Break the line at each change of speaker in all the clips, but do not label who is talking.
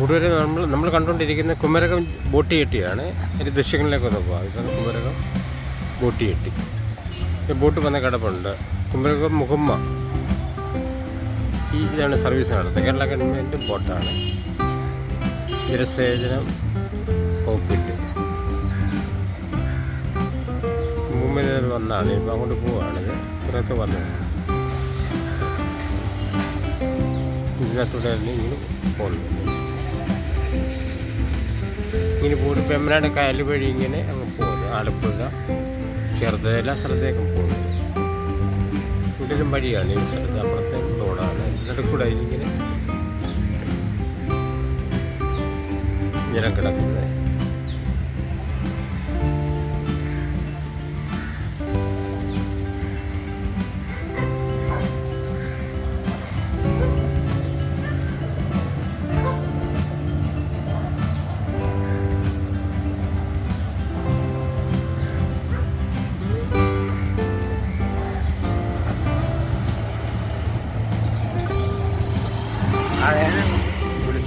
കൂടുതൽ നമ്മൾ നമ്മൾ കണ്ടുകൊണ്ടിരിക്കുന്ന കുമരകം ബോട്ടി കെട്ടിയാണ്. അതിന്റെ ദൃശ്യങ്ങളിലേക്ക് ഒന്ന് പോകാം കുമരകം ബോട്ടി കെട്ടി. ബോട്ട് വന്ന കിടപ്പുണ്ട്. കുമരകം മുഹമ്മ ഈ ഇതാണ് സർവീസ് നടത്തുന്നത്. കേരള ഗവൺമെന്റ് ബോട്ടാണ്. ജലസേചനം വകുപ്പിന്റെ മുമ്പിൽ വന്നാണ്. ഇപ്പം അങ്ങോട്ട് പോവുകയാണിത് കുറേയൊക്കെ വന്നത് ഇതിനകത്തൂടെ ഇങ്ങനെ പോകുന്നുണ്ട് ഇങ്ങനെ പോയിട്ട് പെമ്മനാട് കായൽ വഴി ഇങ്ങനെ അങ്ങ് പോകുന്നു. ആലപ്പുഴ ചെറുത് എല്ലാ സ്ഥലത്തേക്കും പോകുന്നു. ഇതിലും വഴിയാണ്. ഈ സ്ഥലത്ത് അപ്പുറത്തെ റോഡാണ്. ഇതിന്റെ ഇങ്ങനെ ജലം കിടക്കുന്നത്.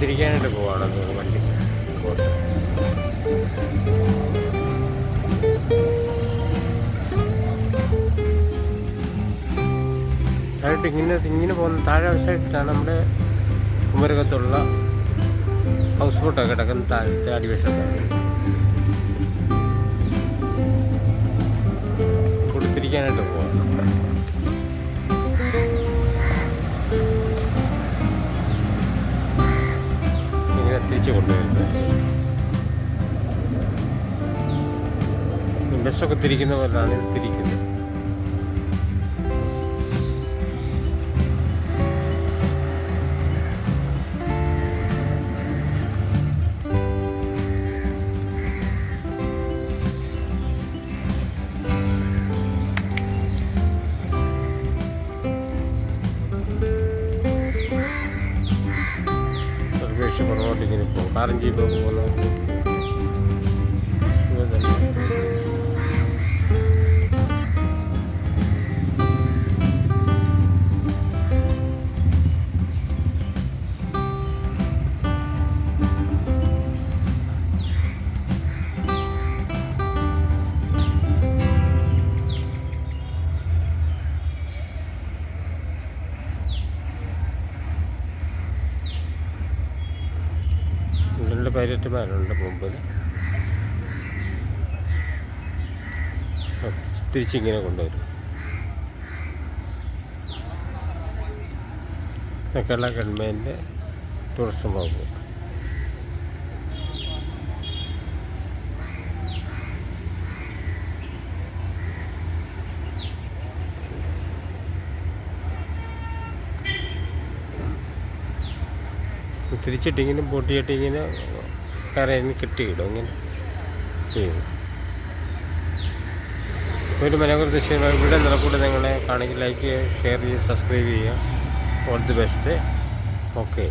തിരിക്കാനായിട്ട് പോവാണെന്ന് തോന്നുന്നു വണ്ടി. ബോട്ട് ഇങ്ങനെ ഇങ്ങനെ പോകുന്ന താഴെ വശമായിട്ടാണ് നമ്മുടെ കുമരകത്തുള്ള ഹൗസ് ബോട്ടൊക്കെ കിടക്കുന്ന താഴത്തെ അടിവശത്താണ് കൊടുത്തിരിക്കാനായിട്ട് പോവാം. തിരിച്ചു കൊണ്ടുവരുന്നത്. ബസ്സൊക്കെ തിരിക്കുന്ന ഇത് തിരിക്കുന്നത്. ഇങ്ങനെ പോകും കാറും ജീപ്പൊക്കെ പോകുന്ന പൈലറ്റുമാരുണ്ട് മുമ്പിൽ തിരിച്ചിങ്ങനെ കൊണ്ടുവരും. കേരള ഗവൺമെന്റ് ടൂറിസം വകുപ്പ്. തിരിച്ചിട്ടിങ്ങനെ പൊട്ടിയിട്ടിങ്ങനെ കരയിൽ കിട്ടിയിടും. ഇങ്ങനെ ചെയ്യും. ഒരു മനോഹര ദൃശ്യം ഇവിടെ നിലക്കൂടെ നിങ്ങളെ കാണെങ്കിൽ ലൈക്ക് ചെയ്യുക ഷെയർ ചെയ്യുക സബ്സ്ക്രൈബ് ചെയ്യുക. All the best okay